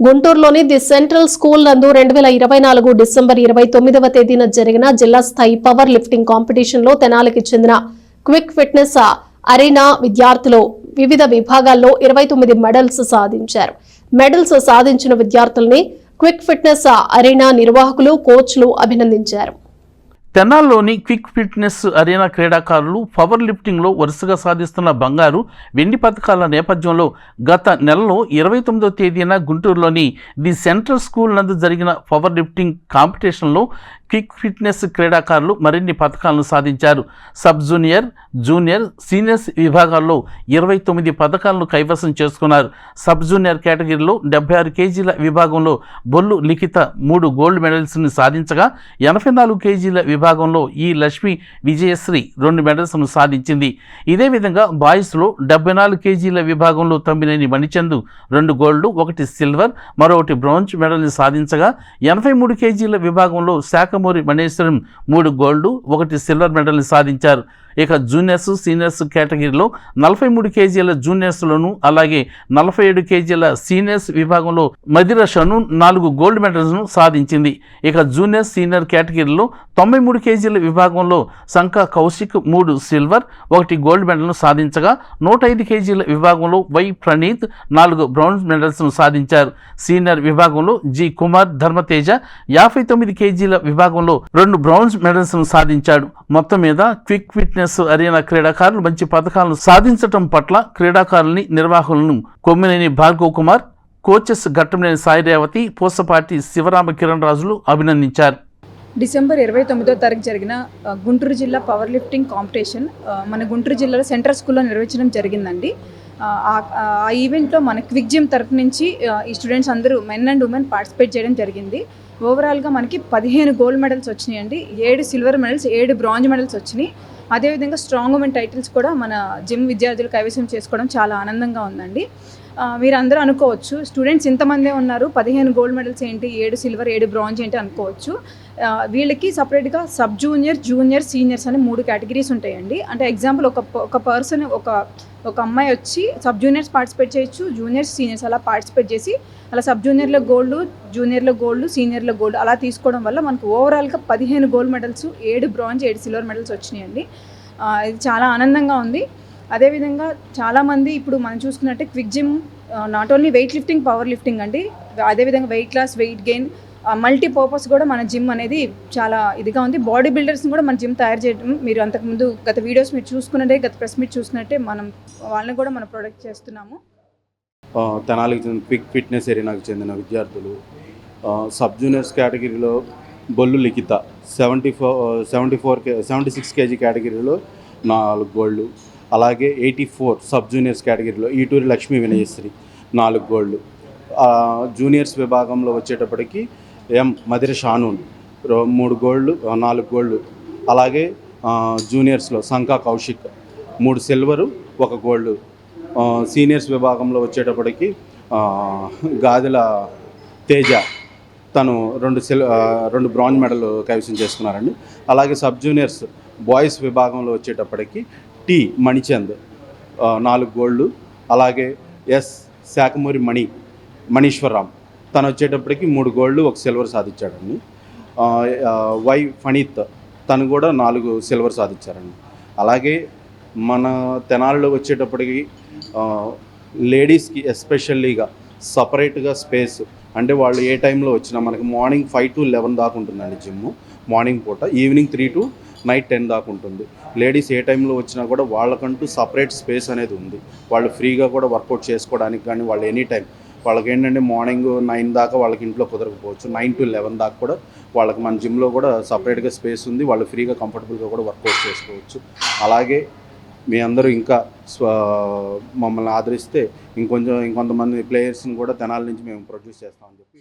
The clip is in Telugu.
గుంటూరులోని ది సెంట్రల్ స్కూల్ నందు రెండు వేల ఇరవై నాలుగు డిసెంబర్ ఇరవై తొమ్మిదవ తేదీన జరిగిన జిల్లా స్థాయి పవర్ లిఫ్టింగ్ కాంపిటీషన్లో తెనాలికి చెందిన క్విక్ ఫిట్నెస్ అరీనా విద్యార్థులు వివిధ విభాగాల్లో ఇరవై తొమ్మిది మెడల్స్ సాధించారు. మెడల్స్ సాధించిన విద్యార్థుల్ని క్విక్ ఫిట్నెస్ అరీనా నిర్వాహకులు కోచ్లు అభినందించారు. తెనాల్లోని క్విక్ ఫిట్నెస్ అరేనా క్రీడాకారులు పవర్ లిఫ్టింగ్లో వరుసగా సాధిస్తున్న బంగారు వెండి పథకాల నేపథ్యంలో గత నెలలో ఇరవై తొమ్మిదో తేదీన గుంటూరులోని ది సెంట్రల్ స్కూల్ నందు జరిగిన పవర్ లిఫ్టింగ్ కాంపిటీషన్లో క్విక్ ఫిట్నెస్ క్రీడాకారులు మరిన్ని పథకాలను సాధించారు. సబ్ జూనియర్ జూనియర్ సీనియర్స్ విభాగాల్లో ఇరవై తొమ్మిది పథకాలను కైవసం చేసుకున్నారు. సబ్ జూనియర్ కేటగిరీలో డెబ్బై ఆరు కేజీల విభాగంలో బొల్లు లిఖిత మూడు గోల్డ్ మెడల్స్ని సాధించగా ఎనభై నాలుగు కేజీల విభాగంలో ఈ లక్ష్మి విజయశ్రీ రెండు మెడల్స్ను సాధించింది. ఇదే విధంగా బాయ్స్లో డెబ్బై నాలుగు కేజీల విభాగంలో తమ్మినేని మణిచందు రెండు గోల్డ్ ఒకటి సిల్వర్ మరొకటి బ్రాంజ్ మెడల్ని సాధించగా ఎనభై మూడు కేజీల విభాగంలో శాఖమూరి మణేశ్వరం మూడు గోల్డ్ ఒకటి సిల్వర్ మెడల్ని సాధించారు. ఇక జూనియర్స్ సీనియర్స్ కేటగిరీలో నలభై మూడు కేజీల జూనియర్స్లోను అలాగే నలభై ఏడు కేజీల సీనియర్స్ విభాగంలో మదిర షను నాలుగు గోల్డ్ మెడల్స్ను సాధించింది. ఇక జూనియర్ సీనియర్ కేటగిరీలో తొంభై మూడు కేజీల విభాగంలో శంఖ కౌశిక్ మూడు సిల్వర్ ఒకటి గోల్డ్ మెడల్ను సాధించగా నూట ఐదు కేజీల విభాగంలో వై ప్రణీత్ నాలుగు బ్రౌన్స్ మెడల్స్ను సాధించారు. సీనియర్ విభాగంలో జి కుమార్ ధర్మతేజ యాభై తొమ్మిది కేజీల విభాగంలో రెండు బ్రౌన్స్ మెడల్స్ను సాధించాడు. మొత్తం మీద క్విక్ ఫిట్నెస్ అరేనా క్రీడాకారులు మంచి పథకాలను సాధించటం పట్ల క్రీడాకారులని నిర్వాహకులను కొమ్మినేని భార్గవ్ కుమార్ కోచెస్ ఘట్టంనేని సాయి రేవతి పూసపాటి శివరామ కిరణ్ రాజులు అభినందించారు. డిసెంబర్ ఇరవై తొమ్మిదో తారీఖు జరిగిన గుంటూరు జిల్లా పవర్ లిఫ్టింగ్ కాంపిటీషన్ మన గుంటూరు జిల్లాలో సెంట్రల్ స్కూల్లో నిర్వహించడం జరిగిందండి. ఆ, ఆ- ఈవెంట్లో మన క్విక్ జిమ్ తరఫు నుంచి ఈ స్టూడెంట్స్ అందరూ మెన్ అండ్ ఉమెన్ పార్టిసిపేట్ చేయడం జరిగింది. ఓవరాల్గా మనకి పదిహేను గోల్డ్ మెడల్స్ వచ్చినాయండి. ఏడు సిల్వర్ మెడల్స్ ఏడు బ్రాంజ్ మెడల్స్ వచ్చినాయి. అదేవిధంగా స్ట్రాంగ్ ఉమెన్ టైటిల్స్ కూడా మన జిమ్ విద్యార్థులు కైవసం చేసుకోవడం చాలా ఆనందంగా ఉందండి. ఆ, మీరందరూ అనుకోవచ్చు. స్టూడెంట్స్ ఇంతమందే ఉన్నారు. పదిహేను గోల్డ్ మెడల్స్ ఏంటి ఏడు సిల్వర్ ఏడు బ్రాంజ్ ఏంటి అనుకోవచ్చు. వీళ్ళకి సపరేట్గా సబ్ జూనియర్ జూనియర్ సీనియర్స్ అని మూడు కేటగిరీస్ ఉంటాయండి. అంటే ఎగ్జాంపుల్ ఒక ఒక పర్సన్ ఒక ఒక అమ్మాయి వచ్చి సబ్ జూనియర్స్ పార్టిసిపేట్ చేయొచ్చు జూనియర్స్ సీనియర్స్ అలా పార్టిసిపేట్ చేసి అలా సబ్ జూనియర్లో గోల్డ్ జూనియర్లో గోల్డ్ సీనియర్లో గోల్డ్ అలా తీసుకోవడం వల్ల మనకు ఓవరాల్గా పదిహేను గోల్డ్ మెడల్స్ ఏడు బ్రాంజ్ ఏడు సిల్వర్ మెడల్స్ వచ్చినాయండి. ఇది చాలా ఆనందంగా ఉంది. అదేవిధంగా చాలామంది ఇప్పుడు మనం చూసుకున్నట్టే quick gym not only weight lifting power lifting అండి. అదేవిధంగా weight loss weight gain multi purpose కూడా మన జిమ్ అనేది చాలా ఇదిగా ఉంది. బాడీ బిల్డర్స్ని కూడా మన జిమ్ తయారు చేయడం మీరు అంతకుముందు గత వీడియోస్ మీరు చూసుకున్నట్టే గత ప్రెస్ మీట్ చూసినట్టే మనం వాళ్ళని కూడా మనం ప్రొడక్ట్ చేస్తున్నాము. తెనాలికి చెందిన క్విక్ ఫిట్నెస్ ఏరియాకి చెందిన విద్యార్థులు సబ్ జూనియర్స్ కేటగిరీలో Bollu Likhitha seventy four seventy four K seventy six KG కేటగిరీలో నాలుగు గోల్డ్ అలాగే ఎయిటీ ఫోర్ సబ్ జూనియర్స్ కేటగిరీలో ఈటూరి లక్ష్మీ వినయశ్రీ నాలుగు గోల్డ్. జూనియర్స్ విభాగంలో వచ్చేటప్పటికి ఎం మదిర షానూన్ రో- మూడు గోల్డ్ నాలుగు గోల్డ్. అలాగే జూనియర్స్లో సంకా కౌశిక్ మూడు సిల్వరు ఒక గోల్డ్. సీనియర్స్ విభాగంలో వచ్చేటప్పటికి ఆ, గాదెల తేజ తను రెండు సిల్ రెండు బ్రాంజ్ మెడల్ కైవసం చేసుకున్నారండి. అలాగే సబ్ జూనియర్స్ బాయ్స్ విభాగంలో వచ్చేటప్పటికి టి మణిచంద్ నాలుగు గోల్డ్ అలాగే ఎస్ శాఖమూరి మణి మనీశ్వరరామ్ తను వచ్చేటప్పటికి మూడు గోల్డ్ ఒక సిల్వర్ సాధించాడండి. వై ఫణీత్ తను కూడా నాలుగు సిల్వర్ సాధించారండి. అలాగే మన తెనాల్లో వచ్చేటప్పటికి లేడీస్కి ఎస్పెషల్లీగా సపరేట్గా స్పేస్ అంటే వాళ్ళు ఏ టైంలో వచ్చినా మనకి మార్నింగ్ ఫైవ్ టు లెవెన్ దాకా ఉంటుందండి జిమ్ మార్నింగ్ పూట evening three to night ten దాకా ఉంటుంది. లేడీస్ ఏ టైంలో వచ్చినా కూడా వాళ్ళకంటూ సపరేట్ స్పేస్ అనేది ఉంది. వాళ్ళు ఫ్రీగా కూడా వర్కౌట్ చేసుకోవడానికి కానీ వాళ్ళు ఎనీ టైం వాళ్ళకి ఏంటంటే మార్నింగ్ నైన్ దాకా వాళ్ళకి ఇంట్లో కుదరకపోవచ్చు. నైన్ టు లెవెన్ దాకా కూడా వాళ్ళకి మన జిమ్లో కూడా సపరేట్గా స్పేస్ ఉంది. వాళ్ళు ఫ్రీగా కంఫర్టబుల్గా కూడా వర్కౌట్ చేసుకోవచ్చు. అలాగే మీ అందరూ ఇంకా స్వ మమ్మల్ని ఆదరిస్తే ఇంకొంచెం ఇంకొంతమంది ప్లేయర్స్ని కూడా తెనాల నుంచి మేము ప్రొడ్యూస్ చేస్తామని చెప్పి